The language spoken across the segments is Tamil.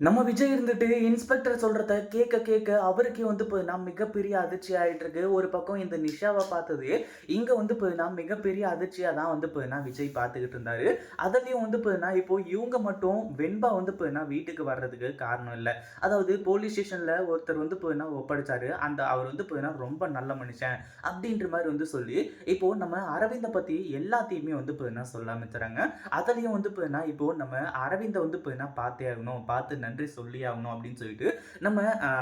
நம்ம விஜய் இருந்துட்டு இன்ஸ்பெக்டர் சொல்றத கேட்க கேட்க அவருக்கே வந்து போதுனா மிகப்பெரிய அதிர்ச்சி ஆயிட்டு இருக்கு ஒரு பக்கம் இந்த நிஷாவை பார்த்தது இங்க வந்து போதுனா மிகப்பெரிய அதிர்ச்சியா தான் வந்து போதுனா விஜய் பார்த்துக்கிட்டு இருந்தாரு அதுலயும் வந்து போதுனா இப்போ இவங்க மட்டும் வெண்பா வந்து போதுனா வீட்டுக்கு வர்றதுக்கு காரணம் இல்லை அதாவது போலீஸ் ஸ்டேஷன்ல ஒருத்தர் வந்து போதுனா ஒப்படைச்சாரு அந்த அவர் வந்து போதுனா ரொம்ப நல்ல மனுஷன் அப்படின்ற மாதிரி வந்து சொல்லி இப்போ நம்ம அரவிந்த பத்தி எல்லாத்தையுமே வந்து போதுனா சொல்ல ஆரம்பிச்சுறாங்க அதுலயும் வந்து போதுனா இப்போ நம்ம அரவிந்த வந்து போதுனா பார்த்தே ஆகணும் பார்த்து நன்றி சொல்லி ஆகணும் அப்படின்னு சொல்லிட்டு நம்ம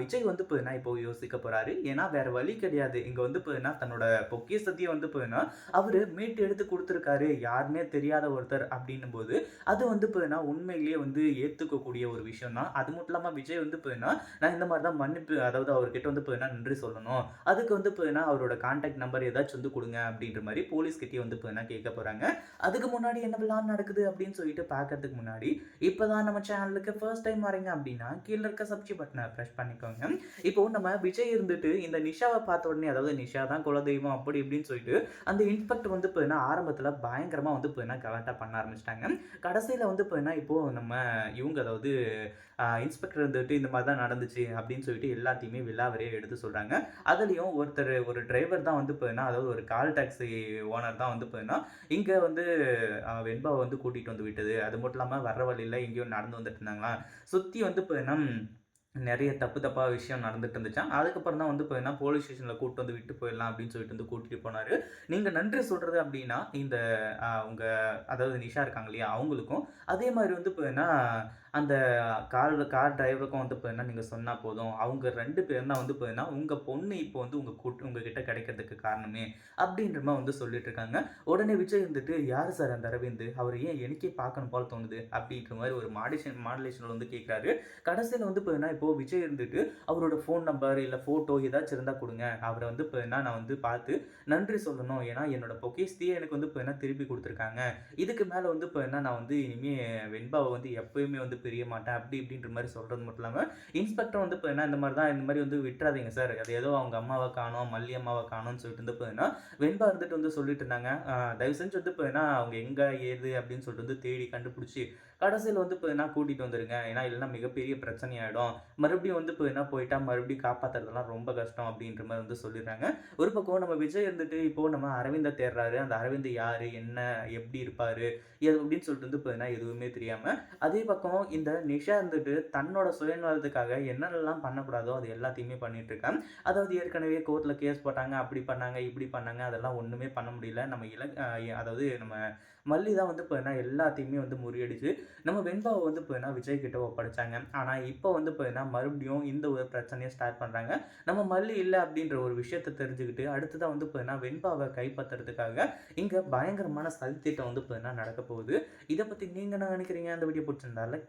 விஜய் வந்து போதுனா இப்போ யோசிக்க போறாரு. ஏன்னா வேற வழி கிடையாது. இங்க வந்து போதுனா தன்னோட பொக்கியசத்தையே வந்து போதுனா அவரு மீட்டு எடுத்து கொடுத்துருக்காரு. யாருமே தெரியாத ஒருத்தர் அப்படின்னும் போது அது வந்து போதுனா உண்மையிலேயே வந்து ஏத்துக்கக்கூடிய ஒரு விஷயம் தான் அது மட்டும் இல்லாம விஜய் வந்து போதுனா நான் இந்த மாதிரி தான் மன்னிப்பு அதாவது அவர்கிட்ட வந்து போதுனா நன்றி சொல்லணும். அதுக்கு வந்து போதுனா அவரோட கான்டாக்ட் நம்பர் ஏதாச்சும் வந்து கொடுங்க அப்படின்ற மாதிரி போலீஸ் கிட்டே வந்து போதுனா கேட்க போறாங்க. அதுக்கு முன்னாடி என்னவெல்லாம் நடக்குது அப்படின்னு சொல்லிட்டு பார்க்கறதுக்கு முன்னாடி இப்போதான் நம்ம சேனலுக்கு ஃபர்ஸ்ட் டைம் வரீங்க அப்படின்னா கீழே இருக்க சப்ஜி பட்டனை ப்ரெஸ் பண்ணிக்கோங்க. இப்போ நம்ம விஜய் இருந்துட்டு இந்த நிஷாவை பார்த்த உடனே அதாவது நிஷா தான் குலதெய்வம் அப்படி இப்படின்னு சொல்லிட்டு அந்த இன்ஸ்பெக்டர் வந்து போயினா ஆரம்பத்தில் பயங்கரமாக வந்து போயினா கலாட்டா பண்ண ஆரம்பிச்சிட்டாங்க. கடைசியில் வந்து போயினா இப்போ நம்ம இவங்க அதாவது இன்ஸ்பெக்டர் இருந்துட்டு இந்த மாதிரி தான் நடந்துச்சு அப்படின்னு சொல்லிட்டு எல்லாத்தையுமே விழாவரையே எடுத்து சொல்கிறாங்க அதுலேயும் ஒருத்தர் ஒரு டிரைவர் தான் வந்து போயினா அதாவது ஒரு கால் டாக்ஸி ஓனர் தான் வந்து போயினா இங்கே வந்து வெண்பாவை வந்து கூட்டிகிட்டு வந்து விட்டது. அது மட்டும் இல்லாமல் வர்ற வழியில் எங்கேயோ நடந்து வந்துட்டு இருந்தாங்களா சுற்றி வந்து இப்போ என்ன நிறைய தப்பு தப்பாக விஷயம் நடந்துட்டு இருந்துச்சான் அதுக்கப்புறம் தான் வந்து இப்போ என்ன போலீஸ் ஸ்டேஷனில் கூட்டு வந்து விட்டு போயிடலாம் அப்படின்னு சொல்லிட்டு வந்து கூட்டிகிட்டு போனார். நீங்கள் நன்றி சொல்கிறது அப்படின்னா இந்த உங்கள் அதாவது நிஷா இருக்காங்க இல்லையா அவங்களுக்கும். அதே மாதிரி வந்து இப்போ என்ன அந்த கார் கார் டிரைவருக்கும் வந்து இப்போ என்ன நீங்கள் சொன்னால் போதும். அவங்க ரெண்டு பேரும் தான் வந்து இப்போ என்ன உங்கள் பொண்ணு இப்போ வந்து உங்கள் கூட்டு உங்ககிட்ட கிடைக்கிறதுக்கு காரணமே அப்படின்ற மாதிரி வந்து சொல்லிட்டு இருக்காங்க. உடனே விஜய் இருந்துட்டு யார் சார் அந்த அரவிந்த்? அவர் ஏன் எனக்கே பார்க்கணும் போல தோணுது? அப்படின்ற மாதிரி ஒரு மாடிஷன் மாடலேஷனில் வந்து கேட்குறாரு கடைசியில் வந்து இப்போ என்ன விஜய் இருந்துட்டு அவரோட ஃபோன் நம்பர் இல்லை ஃபோட்டோ ஏதாச்சும் இருந்தால் கொடுங்க. அவரை வந்து இப்போ என்ன நான் வந்து பார்த்து நன்றி சொல்லணும். ஏன்னா என்னோட பொக்கேஸ்தியே எனக்கு வந்து இப்போ என்ன திருப்பி கொடுத்துருக்காங்க. இதுக்கு மேலே வந்து இப்போ என்ன நான் வந்து இனிமேல் வெண்பாவை வந்து எப்பயுமே வந்து தெரிய மாட்டேன் அப்படி இப்படின்ற மாதிரி சொல்கிறது மட்டும் இல்லாமல் இன்ஸ்பெக்டர் வந்து இப்போ என்ன இந்த மாதிரி தான் இந்த மாதிரி வந்து விட்டுறாதீங்க சார் அது ஏதோ அவங்க அம்மாவை காணும் மல்லி அம்மாவை காணும்னு சொல்லிட்டு வந்து இப்போ வெண்பா இருந்துட்டு வந்து சொல்லிட்டு இருந்தாங்க. தயவு செஞ்சு வந்து இப்போ என்ன அவங்க எங்கே ஏது அப்படின்னு சொல்லிட்டு வந்து தேடி கண்டுபிடிச்சி கடைசியில் வந்து இப்போ என்ன கூட்டிகிட்டு வந்துருங்க. ஏன்னா இல்லைனா மிகப்பெரிய பிரச்சனையாயிடும். மறுபடியும் வந்து இப்போ என்ன போயிட்டா மறுபடியும் காப்பாற்றுறதுலாம் ரொம்ப கஷ்டம் அப்படின்ற மாதிரி வந்து சொல்லிடுறாங்க. ஒரு பக்கம் நம்ம விஜய் இருந்துட்டு இப்போ நம்ம அரவிந்தை தேடுறாரு. அந்த அரவிந்த் யார்? என்ன? எப்படி இருப்பார்? எது அப்படின்னு சொல்லிட்டு வந்து இப்போ என்ன எதுவுமே தெரியாமல் அதே பக்கம் இந்த நிஷா இருந்துட்டு தன்னோட சுயநலத்துக்காக என்னென்னலாம் பண்ணக்கூடாதோ அது எல்லாத்தையுமே பண்ணிட்டு இருக்கான் அதாவது ஏற்கனவே கோர்ட்டில் கேஸ் போட்டாங்க அப்படி பண்ணாங்க இப்படி பண்ணாங்க அதெல்லாம் ஒன்றுமே பண்ண முடியல. நம்ம இல அதாவது நம்ம மல்லி தான் வந்து இப்போ என்ன எல்லாத்தையுமே வந்து முறியடிச்சு நம்ம வெண்பாவை வந்து இப்போ என்ன விஜய் கிட்ட ஒப்படைச்சாங்க. ஆனால் இப்போ வந்து இப்போ என்ன மறுபடியும் இந்த ஒரு பிரச்சனையை ஸ்டார்ட் பண்ணுறாங்க நம்ம மல்லி இல்லை அப்படின்ற ஒரு விஷயத்தை தெரிஞ்சுக்கிட்டு அடுத்ததாக வந்து இப்போ என்ன வெண்பாவை கைப்பற்றுறதுக்காக இங்கே பயங்கரமான சதித்திட்டம் வந்து இப்போ என்ன நடக்க போகுது. இதை பற்றி நீங்கள் என்ன நினைக்கிறீங்க? அந்த வீடியோ பிடிச்சிருந்தா லைக்